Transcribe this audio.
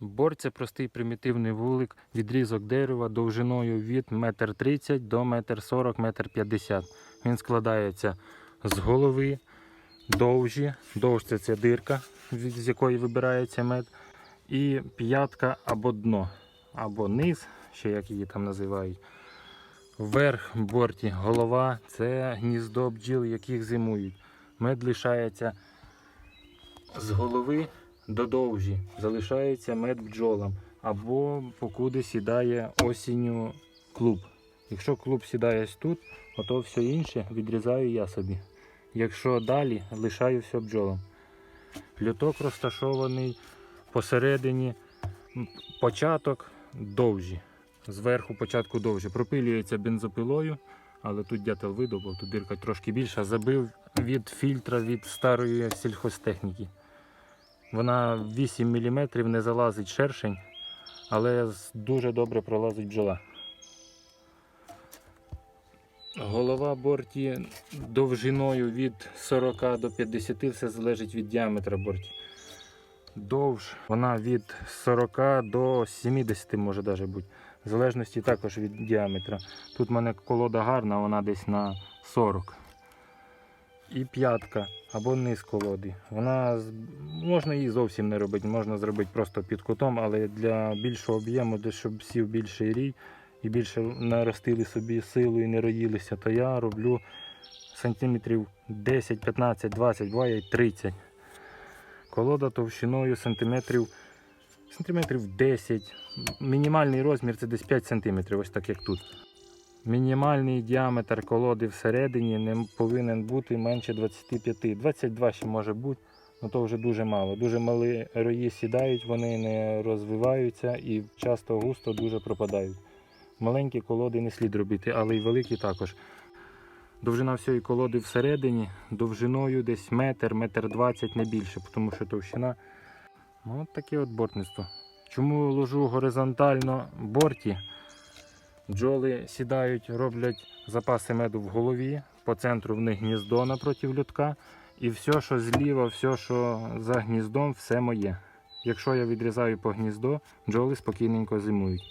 Бор це простий примітивний вулик, відрізок дерева довжиною від 1,30 м до 1,40 м, 1,50 м. Він складається з голови, довжі, довж це дирка, з якої вибирається мед, і п'ятка або дно, або низ, ще як її там називають. Вверх борті голова це гніздо бджіл, яких зимують. Мед лишається з голови до довжі, залишається мед бджолам. Або покуди сідає осінню клуб. Якщо клуб сідає тут, ото все інше відрізаю я собі. Якщо далі, лишаю все бджолам. Люток розташований посередині, початок довжі. Зверху початку довжі. Пропилюється бензопилою, але тут дятел видобув, тут дирка трошки більша. Забив від фільтра від старої сільхозтехніки. Вона 8 мм не залазить шершень, але дуже добре пролазить бджола. Голова борті довжиною від 40 до 50, все залежить від діаметра борті. Довж вона від 40 до 70 може навіть бути. В залежності також від діаметра. Тут в мене колода гарна, вона десь на 40. І п'ятка або низ колоди. Вона можна її зовсім не робити, можна зробити просто під кутом, але для більшого об'єму, де щоб сів більший рій і більше наростили собі силу і не роїлися, то я роблю сантиметрів 10, 15, 20, буває й 30. Колода товщиною сантиметрів, сантиметрів 10. Мінімальний розмір це десь 5 сантиметрів, ось так як тут. Мінімальний діаметр колоди всередині не повинен бути менше 25. 22 ще може бути, але то вже дуже мало. Дуже малі рої сідають, вони не розвиваються і часто густо дуже пропадають. Маленькі колоди не слід робити, але й великі також. Довжина всієї колоди всередині, довжиною десь метр, метр двадцять, не більше, тому що товщина. Ну, от таке от бортництво. Чому ложу горизонтально борті? Бджоли сідають, роблять запаси меду в голові, по центру в них гніздо напроти лютка. І все, що зліва, все, що за гніздом, все моє. Якщо я відрізаю по гніздо, бджоли спокійненько зимують.